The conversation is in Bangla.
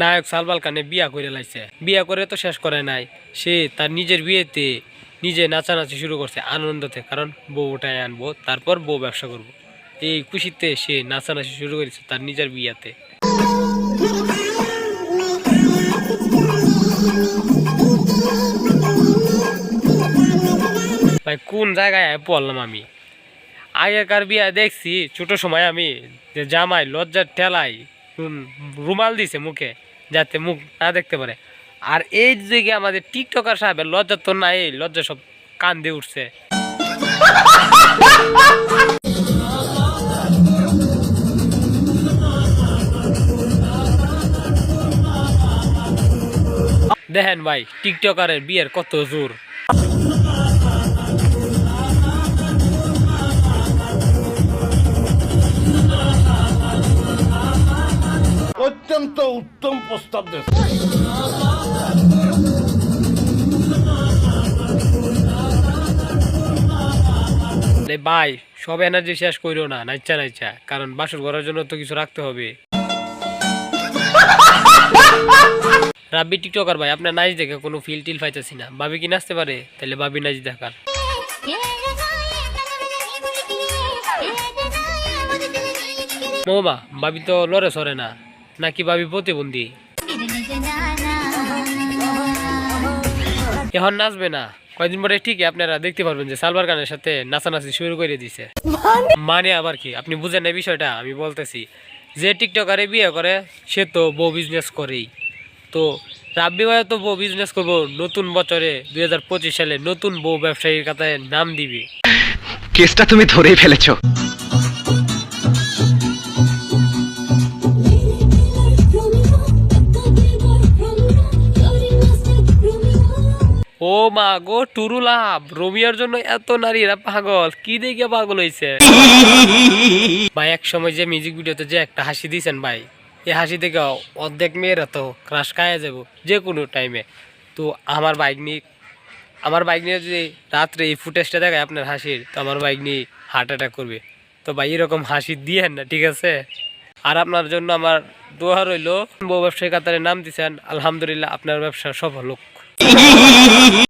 নায়ক সালবাল খানে বিয়া করে লাইছে। বিয়া করে তো শেষ করে নাই। সে তার নিজের বিয়েতে নিজে নাচানাচি শুরু করছে আনন্দতে, কারণ বউ উঠায় আনব, তারপর বউ ব্যবসা করব। এই খুশিতে সে নাচানাচি শুরু করেছে তার নিজের বিয়াতে। ভাই, কোন জায়গায় পড়লাম আমি? আগেকার বিয়া দেখছি, ছোট সময় আমি যে জামাই লজ্জার ঠেলাই রুমাল দিছে মুখে। যাতে মুখ না দেখতে পারে। আর এই দিকে আমাদের টিকটকার সাহেবের লজ্জা তো নাই, লজ্জা সব কান দিয়ে উঠছে। দেখেন ভাই, টিকটকারের বিয়ের কত জোর। অত্যন্ত উত্তম প্রস্তাব দিয়েছে ভাই সব এনার্জি শেষ করিও না নাইচা নাইচা কারণ বাসর করার জন্য তো কিছু রাখতে হবে। রাব্বি টিকটকার ভাই আপনার নাচ দেখে কোনো ফিল টিল পাইতেছি না। ভাবি কি নাচতে পারে? তাহলে ভাবি নাচ দেখান মৌমা ভাবি তো লড়ে সরে না। নাকি ভাবি প্রতিবন্ধী? এখন নাচবে না। কয়দিন পরে ঠিকই আপনারা দেখতে পারবেন যে সালবার খানের সাথে নাচানাচি শুরু করে দিছে মানে? আবার কি? আপনি বুঝেন না বিষয়টা আমি বলতেছি। যে টিকটকারে বিয়ে করে সে তো বউ বিজনেস করেই। তো রাব্বি ভাই তো বউ বিজনেস করব নতুন বছরে দুই হাজার পঁচিশ সালে নতুন বউ ব্যবসায়ীর কাতায় নাম দিবে। কেসটা তুমি ধরেই ফেলেছো। ও মা গো টুরুলাভ রোমিয়ার জন্য এত নারীরা পাগল। কি দেখে পাগল হয়েছে ভাই, এক সময় যে মিউজিক ভিডিওতে যে একটা হাসি দিয়েছেন ভাই এই হাসি দেখে অর্ধেক মেয়েরা তো ক্রাশ খায় যাব যে কোনো টাইমে তো আমার বাইক নিয়ে, আমার বাইক নিয়ে যদি রাত্রে এই ফুটেজটা দেখায় আপনার হাসির, তো আমার বাইক নিয়ে হার্ট অ্যাটাক করবে। তো ভাই, এরকম হাসি দিয়েন না, ঠিক আছে? আর আপনার জন্য আমার দোয়া রইল, বউ ব্যবসায়ী কাতারে নাম দিছেন, আলহামদুলিল্লাহ আপনার ব্যবসা সফল হোক। 咦。